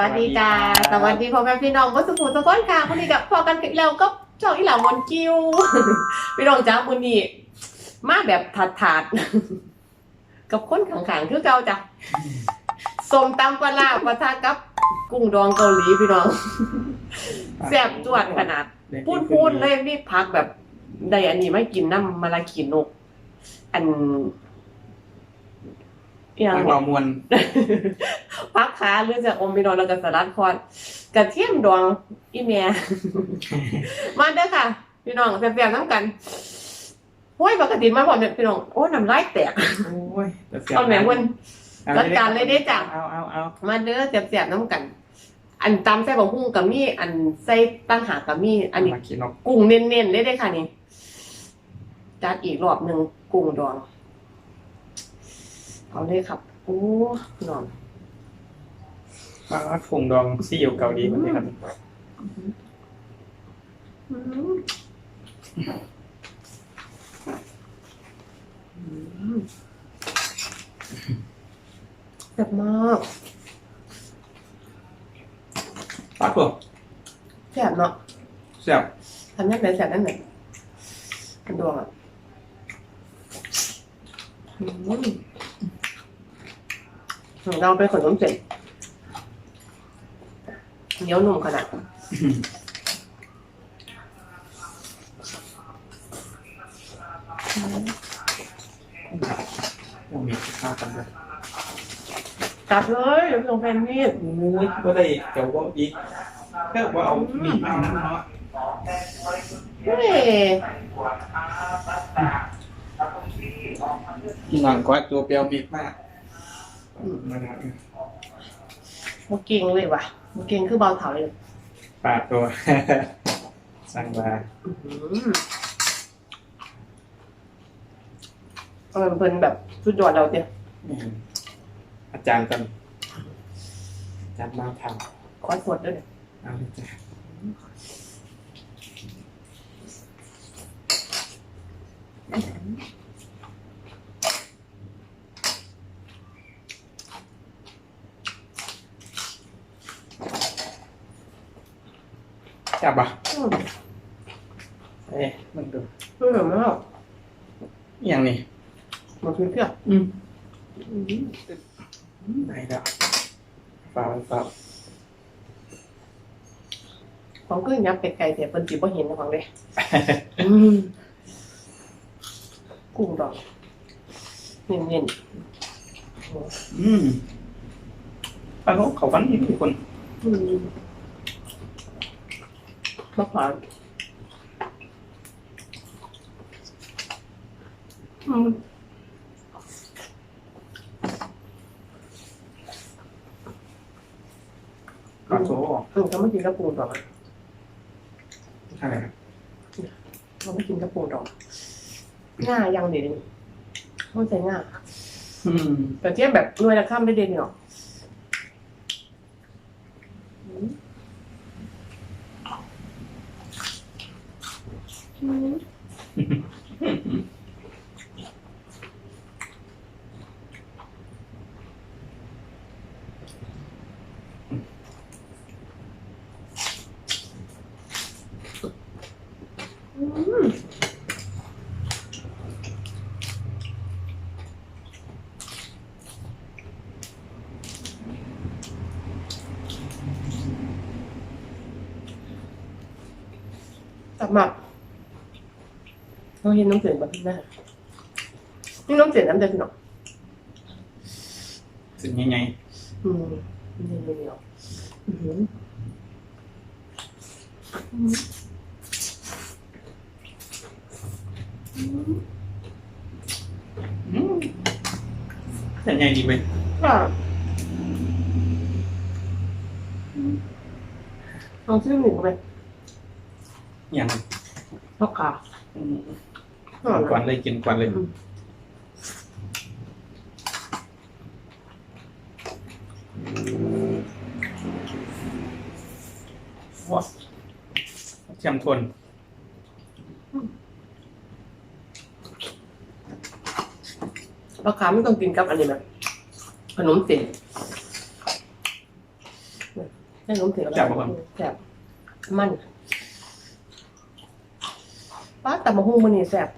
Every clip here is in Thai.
วัสดีค่ะสสวัวัสสดีดีครับพ่อแม่พี่น้องก็สุขุมสุขนค่ะวันนี้กับพอกันอีกแล้วก็ช่องอีหลามอนกิ้วพี่น้องจ้าวันนี้มาแบบถาดถาดๆกับคนขังๆคือเก่าจ้ะส้มตำปลาร้าปะทะกับกุ้งดองเกาหลีพี่น้องแซ่บจวดขนาด พูดพูดเลยนี่พักแบบได้อันนี้ไม่กินน้ำมาลาขีนก อัน อหยังทางวะเรามวลพักขาหรือจะอมไปนอนแล้วก็สลัดคอนกระเทียมดองอีเมียมาเด้อค่ะ พี่น้องแซ่บๆน้ำกันห้วยปกติมาบอกเนี่ยพี่น้องโอ้น้ำลายแตกโอ้ยแต่เสียเอาแหมวันเอาจัดการเลยได้จ้ะเอาเอาเอามาเด้อแซ่บๆน้ำกัน อันตำใส่บะหุ่งกับมีอันใส่ตั้งหากกับมีอันนี้มากินนกกุ้งเน้นๆเลยได้อค่ะนี่จัดอีกรอบหนึ่งกุ้งดอง เอาเลยครับ โอ้นอนมาฟงดองซีอิ๊วเกาหลีคนนี้ครับอืมอืมแซ่บมากปัดตัวแซ่บเนาะแซ่บทำยังไงแซ่บนั่นไหนกันดวงอะ อืม เราเป็นขนมเสร็จเหนียวนุ่มขนาดยังมีข้าวกันด้วยจับเลยเดี๋ยวลงแพนมีดโอ้ยก็ได้เดี๋ยวว่าอีกแค่ว่าเอามีดมานั่นเนาะเฮ้ยพี่น้องก็ตัวเปรี้ยวมีดมาก มาแล้วมาเก่งเลยว่ะมาเก่งคือเบาเถาเลยปาดตัว สั่งมาอืมเออเป็นแบบสุดยอดเราเดียวอาจารย์กันอาจารย์มาทขอสดด้วยเนี่ยำเอาเลยจ้ะจับอะอืมเอ๊ะมันดูอร่อยมากอหย่างนี้มันคือเปรี้ยวอืมอืมได้แล้วเปล่าเปล่าของก็ยับไปไกลแต่เป็นจีบ่เห็นนะของเลยอืมกุ้งดองเน้นอืมปลาเขาเขาฟันนี่ทุกคนๆอืม มะขามอืมปลาโซ่อืมเขาไม่กินกระปูดอกอะอะไรครับเขาไม่กินกระปูดอกง่ายังดีเลยเข้าใจง่าอืม แต่เทียบแบบหน่วยละข้ามไม่เด่นหรอกอืม อื มอืมกลับมาเราเห็นน้ำเสียงแบบนี้นะนี่น้ำเสียงน้ำเดือดหนอกสิ่งยังไงอืมนี่นี่นี่อือหืออืมอืมอืมแต่ยังไงดีเว้ยค่ะอืมลองซื้อหมูไปอย่างลอกขาอืม กินก่อนเลยกินก่อนเลยอืมว้าเทียมทนลอกขาไม่ต้องกินกับอะไรแบบขนมเส้นแม่ล้มเสียแซ่บปะครับแซ่บมันป้าแต่มาหุ้งมันนี่แซ่บ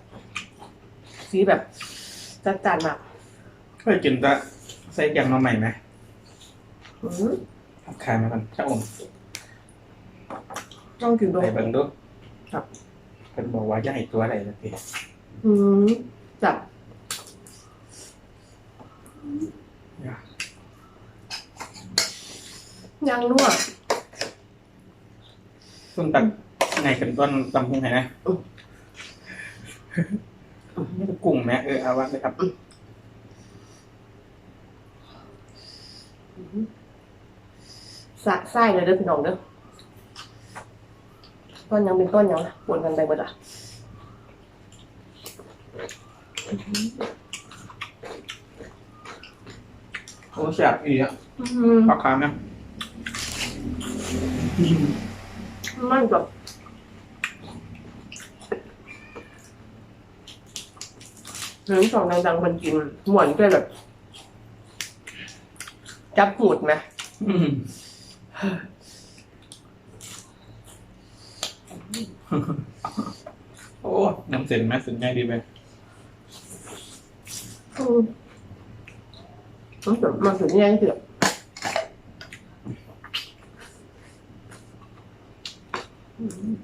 สีแบบจัดจานมากเคยกินแต่ใส่แกงหน่อใหม่ไหมอืมทับขายมากันชะอมต้องกินด้วยไปเบิ่งดูครับเป็นบอกว่าอย่าให้ตัวอะไรสักทีอืมจับอย่ายังนัวต้นตักไงเป็นต้นตำพุงไงนะอืม นี่เป็นกุ้งไหมเออเอาวะเลยครับสะไส้เลยเด้อพี่น้องเด้อต้นยังเป็นต้นยังนะปนกันไปหมดอะโอ้แซ่บอีอะอืมปลาคามนะอืมมันแบบ เรื่องสองดังๆมันกินหมวนก็แบบ จับหูดไหมอืมโอ้น้ำเส้นไหมเส้นใหญ่ดีไหมอืมมันแบบมันถึงแย่งเสือกอืม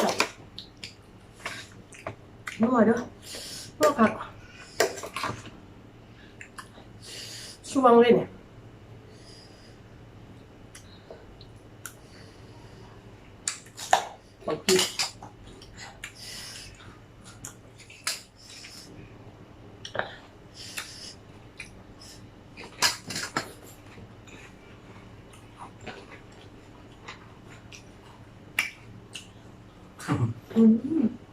จับ นัวเด้อนัวผักช่วงเลยเนี่ยบางทีอืม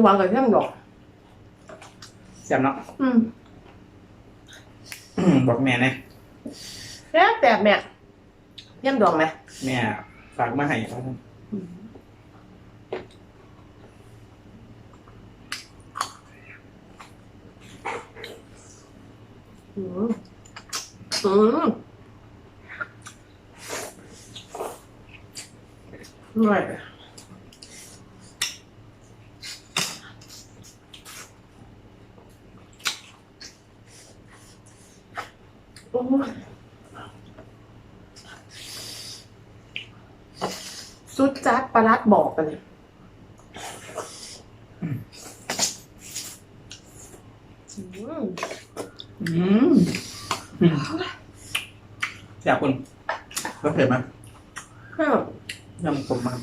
ต้องวางกับเพื่อนหรอก แซ่บเนาะอืมอืมบอกแม่นะแล้วแต่แม่เยี่ยมดวงไหมแม่ฝากมาให้ว่าซั่นอืมอืมอร่อยโอ้ยสุดจัดปลารัดบอ กกันเลยอืมอืมอืมแซ่บคุณก็เผ็ดไหมข้าวยำขมมาก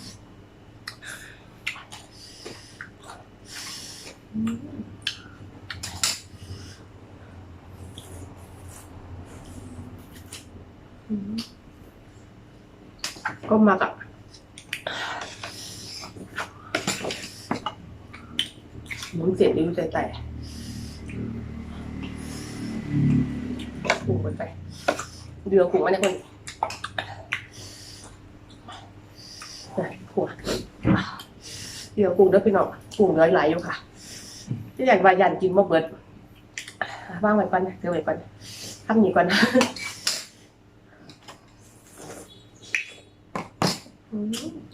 ก็มากับ หมุนเสียงดิ้วใจใจกุ้งไปไป เดือกุ้งมาเนี่ยคนนี่หัวเดือกุ้งเด้อพี่น้องกุ้งเหลือไหลอยู่ค่ะที่อยากวายันกินมาเบิดว่างไว้ก่อนเดี๋ยวไว้ก่อนทำนี้ก่อนอืม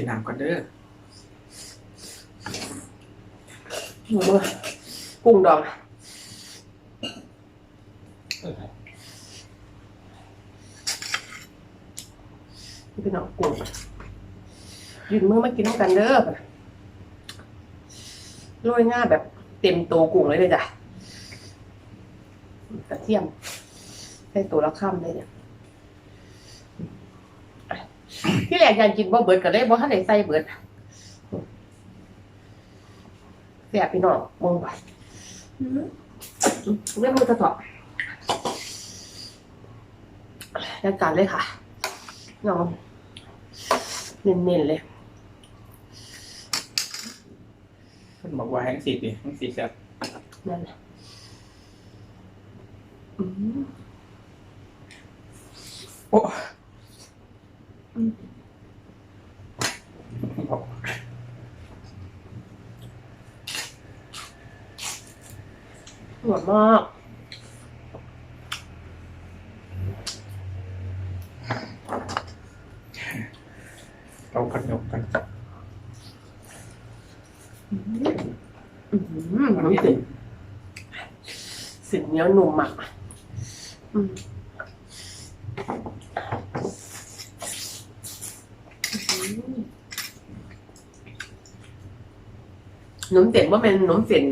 กินน้ำก่อนเด้อหมูกุ้งดองนี่เป็นน้องกุ้งยืนมือมากินน้ำกันเด้อโรยหน้าแบบเต็มโตวกุ้งเลยเลยจ้ะกระเทียมใส่ตัวละข้ามเลยเนี่ย ที่แรกอยากกินบ่เบิดก็เลยบ่ทันได้ใส่เบิดแสบพี่น้องมองไปเรื่องมือจะถอดแล้วกันเลยค่ะน้องเน้นๆเลยเพิ่นบอกว่าแห้งสีดิแห้งสีแซ่บนั่นน่ะอืมโอ้อืม บอก อร่อย มาก เรากันยกกันอืมอืมน้ำสิสินเหนียวหนุ่มอะอืมหนุ่มเสียนว่าเป็นหนุ่มเสียน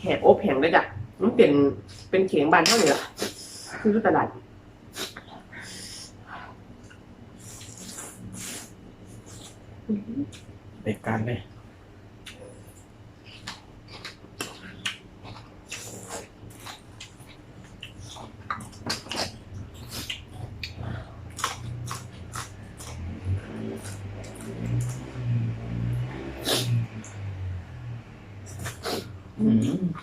แหบอบแหงเลยจ้ะ หนุ่มเสียนเป็นเขียงบานเท่านี้ล่ะคือตลาดเด็กการเลยอืม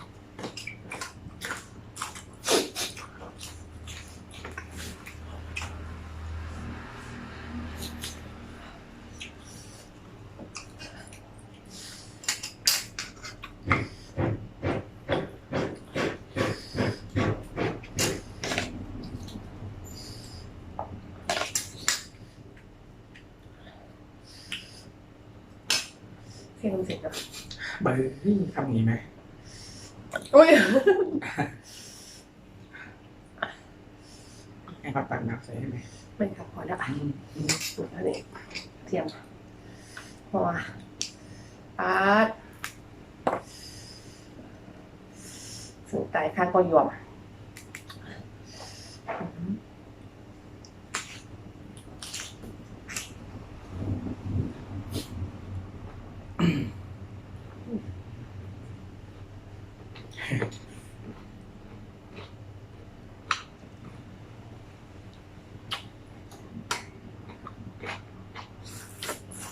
เสียงเสียงนะเบอร์ทำนี้ไหมอุ้ยให้เขาตักน้ำใส่ให้ไหมไม่ครับพอแล้วอะอืมอืมสุดแล้วนี่เทียมพออาร์ต ถึงตายข้างก็ยอม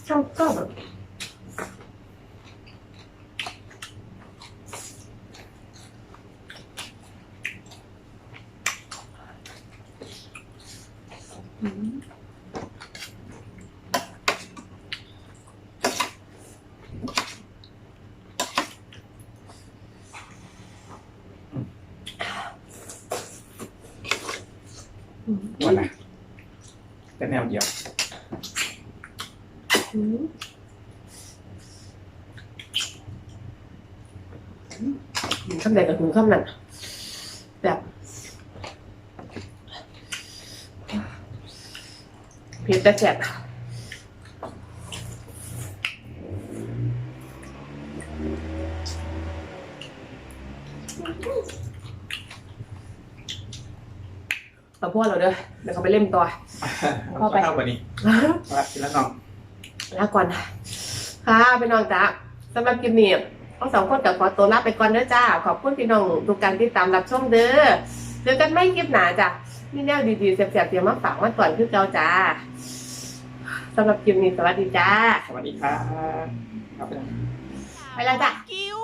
ช่างก็แบบอืมอืม วันละแต่แนวเดียว อืม ข้ามใดกับคุณข้ามนั่นแบบเพียแต่แสบเอาพวกเราเด้อเดี๋ยวเขาไปเล่มต่อเข้าไป เข้าไปนี่รับทีละน้อง ลาก่อนค่ะพี่น้องจ้าสำหรับคลิปนี้ทั้งสองคนกับขอตัวลาไปก่อนเด้อจ้า ขอบคุณพี่น้องทุกการที่ตามรับชมเด้อเจอกันไม่คลิปหนาจ้ะนี่แนวดีๆเสียบๆเตรียมมาฝากมาก่อนคือเก่าจ้าสำหรับคลิปนี้สวัสดีจ้า สวัสดีครับครับไปแล้วจ้ะ กิ้ว